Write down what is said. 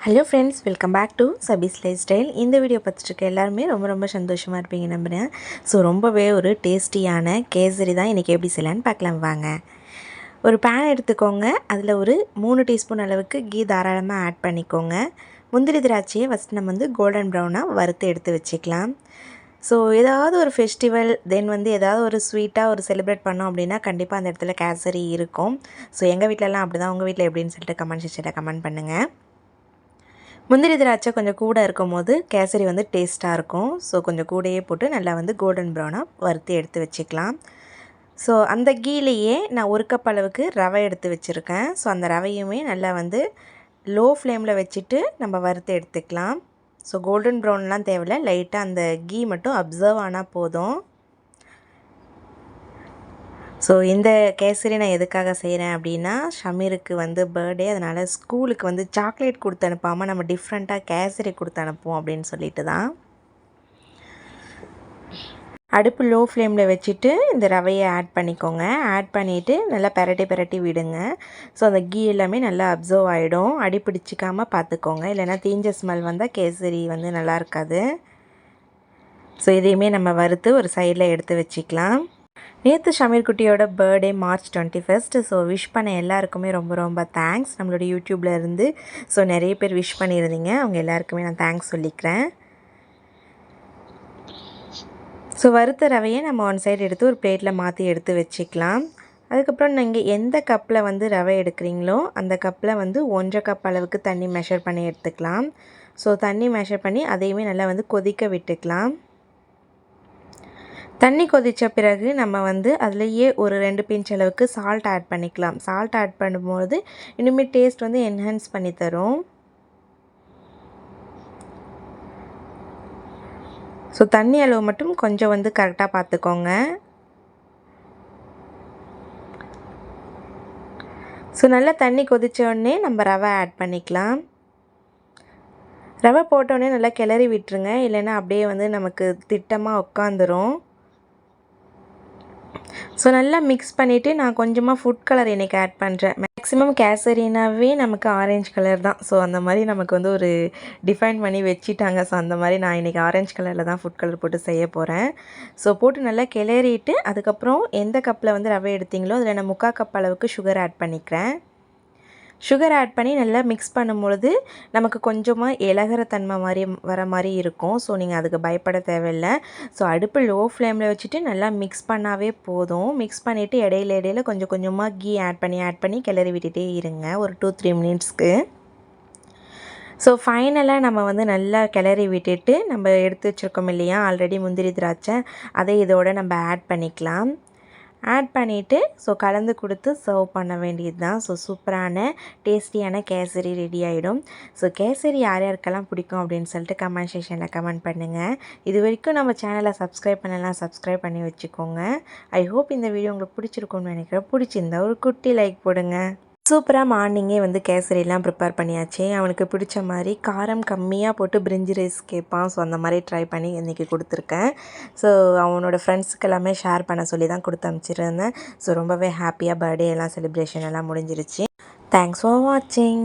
Hello friends welcome back to Sabi's life style இந்த video பார்த்துட்டு எல்லாருமே ரொம்ப ரொம்ப சந்தோஷமாக இருப்பீங்க நம்புகிறேன் ஸோ ரொம்பவே ஒரு டேஸ்டியான கேசரி தான் இன்றைக்கி எப்படி செய்யலான்னு பார்க்கலாம் வாங்க. ஒரு பேன் எடுத்துக்கோங்க. அதில் ஒரு மூணு டீஸ்பூன் அளவுக்கு கீ தாராளமாக ஆட் பண்ணிக்கோங்க. முந்திரி திராட்சையை ஃபஸ்ட் நம்ம வந்து கோல்டன் ப்ரௌனாக வறுத்து எடுத்து வச்சுக்கலாம். ஸோ ஏதாவது ஒரு ஃபெஸ்டிவல் தென் வந்து ஏதாவது ஒரு ஸ்வீட்டாக ஒரு செலிப்ரேட் பண்ணோம் அப்படின்னா கண்டிப்பாக அந்த இடத்துல கேசரி இருக்கும். ஸோ எங்கள் வீட்டிலலாம் அப்படி தான் உங்கள் வீட்டில் எப்படின்னு சொல்லிட்டு கமெண்ட் செக்ஷனில் கமெண்ட் பண்ணுங்கள் முந்திரி திராட்சை கொஞ்சம் கூட இருக்கும் போது கேசரி வந்து டேஸ்ட்டாக இருக்கும். ஸோ கொஞ்சம் கூடையே போட்டு நல்லா வந்து கோல்டன் ப்ரௌனாக வறுத்து எடுத்து வச்சுக்கலாம். ஸோ அந்த கீலேயே நான் ஒரு கப் அளவுக்கு ரவை எடுத்து வச்சுருக்கேன். ஸோ அந்த ரவையுமே நல்லா வந்து லோ ஃப்ளேமில் வச்சுட்டு நம்ம வறுத்து எடுத்துக்கலாம். ஸோ கோல்டன் ப்ரௌன்லாம் தேவையில்ல. லைட்டாக அந்த கீ மட்டும் அப்சர்வ் ஆனால் போதும். ஸோ இந்த கேசரி நான் எதுக்காக செய்கிறேன் அப்படின்னா ஷமீருக்கு வந்து பர்த்டே அதனால் ஸ்கூலுக்கு வந்து சாக்லேட் கொடுத்து அனுப்பாமல் நம்ம டிஃப்ரெண்ட்டாக கேசரி கொடுத்து அனுப்புவோம் அப்படின்னு சொல்லிட்டு தான். அடுப்பு லோ ஃப்ளேமில் வச்சுட்டு இந்த ரவையை ஆட் பண்ணிக்கோங்க. ஆட் பண்ணிவிட்டு நல்லா பெரட்டி பெரட்டி விடுங்க. ஸோ அந்த கீ எல்லாமே நல்லா அப்சர்வ் ஆகிடும் அடி பிடிச்சிக்காமல் பார்த்துக்கோங்க இல்லைனா தீஞ்ச ஸ்மெல் வந்தால் கேசரி வந்து நல்லா இருக்காது. ஸோ இதையுமே நம்ம வறுத்து ஒரு சைடில் எடுத்து வச்சுக்கலாம். நேற்று ஷமீர் குட்டியோட birthday March twenty first so wish பண்ண எல்லாருக்குமே ரொம்ப ரொம்ப தேங்க்ஸ் நம்மளோட யூடியூப்பில் இருந்து ஸோ நிறைய பேர் விஷ் பண்ணியிருந்தீங்க. அவங்க எல்லாருக்குமே நான் தேங்க்ஸ் சொல்லிக்கிறேன். ஸோ வறுத்த ரவையை நம்ம ஒன் சைடு எடுத்து ஒரு பிளேட்டில் மாற்றி எடுத்து வச்சுக்கலாம். அதுக்கப்புறம் நீங்கள் எந்த கப்பில் வந்து ரவை எடுக்கிறீங்களோ அந்த கப்பில் வந்து ஒன்றரை கப் அளவுக்கு தண்ணி மெஷர் பண்ணி எடுத்துக்கலாம். ஸோ தண்ணி மெஷர் பண்ணி அதையுமே நல்லா வந்து கொதிக்க விட்டுக்கலாம். தண்ணி கொதித்த பிறகு நம்ம வந்து அதுலேயே ஒரு ரெண்டு பிஞ்ச் அளவுக்கு சால்ட் ஆட் பண்ணிக்கலாம். சால்ட் ஆட் பண்ணும்போது இனிமேல் டேஸ்ட் வந்து என்ஹான்ஸ் பண்ணி தரும். ஸோ தண்ணி அளவு மட்டும் கொஞ்சம் வந்து கரெக்டாக பார்த்துக்கோங்க. ஸோ நல்லா தண்ணி கொதித்தோடனே நம்ம ரவை ஆட் பண்ணிக்கலாம். ரவை போட்டோடனே நல்லா கிளறி விட்டுருங்க. இல்லைன்னா அப்படியே வந்து நமக்கு திட்டமாக உட்காந்துரும். ஸோ நல்லா மிக்ஸ் பண்ணிவிட்டு நான் கொஞ்சமாக ஃபுட் கலர் இன்றைக்கி ஆட் பண்ணுறேன் மேக்ஸிமம் கேசரினாவே நமக்கு ஆரஞ்சு கலர் தான். ஸோ அந்த மாதிரி நமக்கு வந்து ஒரு டிஃபைன் பண்ணி வச்சுட்டாங்க. ஸோ அந்த மாதிரி நான் இன்றைக்கி ஆரஞ்சு கலரில் தான் ஃபுட் கலர் போட்டு செய்ய போகிறேன் ஸோ போட்டு நல்லா கிளறிட்டு அதுக்கப்புறம் எந்த கப்பில் வந்து ரவை எடுத்திங்களோ அதில் நான் முக்கால் கப் அளவுக்கு சுகர் ஆட் பண்ணிக்கிறேன். சுகர் ஆட் பண்ணி நல்லா மிக்ஸ் பண்ணும்பொழுது நமக்கு கொஞ்சமாக இலகிற தன்மை மாதிரி வர மாதிரி இருக்கும். ஸோ நீங்கள் அதுக்கு பயப்பட தேவையில்லை. ஸோ அடுப்பு லோ ஃப்ளேமில் வச்சுட்டு நல்லா மிக்ஸ் பண்ணாவே போதும். மிக்ஸ் பண்ணிவிட்டு இடையில இடையில கொஞ்சம் கொஞ்சமாக கீ ஆட் பண்ணி ஆட் பண்ணி கிளறி விட்டுட்டே இருங்க. ஒரு டூ த்ரீ மினிட்ஸ்க்கு ஸோ ஃபைனலாக நம்ம வந்து நல்லா கிளறி விட்டுட்டு நம்ம எடுத்து வச்சுருக்கோம் இல்லையா? ஆல்ரெடி முந்திரி திராட்சை. அதை இதோடு நம்ம ஆட் பண்ணிக்கலாம். ஆட் பண்ணிவிட்டு ஸோ கலந்து கொடுத்து சர்வ் பண்ண வேண்டியது தான் ஸோ சூப்பரான டேஸ்டியான கேசரி ரெடி ஆகிடும் ஸோ கேசரி யார் யாருக்கெல்லாம் பிடிக்கும் அப்படின்னு சொல்லிட்டு கமெண்ட் செக்ஷனில் கமெண்ட் பண்ணுங்கள் இது வரைக்கும் நம்ம சேனலை சப்ஸ்கிரைப் பண்ணலாம் சப்ஸ்கிரைப் பண்ணி வச்சுக்கோங்க. ஐ ஹோப் இந்த வீடியோ உங்களுக்கு பிடிச்சிருக்கும்னு நினைக்கிறேன். பிடிச்சிருந்தா ஒரு குட்டி லைக் போடுங்க. சூப்பராக மார்னிங்கே வந்து கேசரிலாம் ப்ரிப்பேர் பண்ணியாச்சு. அவனுக்கு பிடிச்ச மாதிரி காரம் கம்மியாக போட்டு பிரிஞ்சி ரைஸ் கேட்பான் ஸோ அந்த மாதிரி ட்ரை பண்ணி இன்றைக்கி கொடுத்துருக்கேன். ஸோ அவனோட ஃப்ரெண்ட்ஸுக்கு எல்லாமே ஷேர் பண்ண சொல்லி தான் கொடுத்து அனுப்பிச்சிருந்தேன். ஸோ ரொம்பவே ஹாப்பியாக பர்த்டே எல்லாம் செலிப்ரேஷன் எல்லாம் முடிஞ்சிருச்சு. தேங்க்ஸ் ஃபார் வாட்சிங்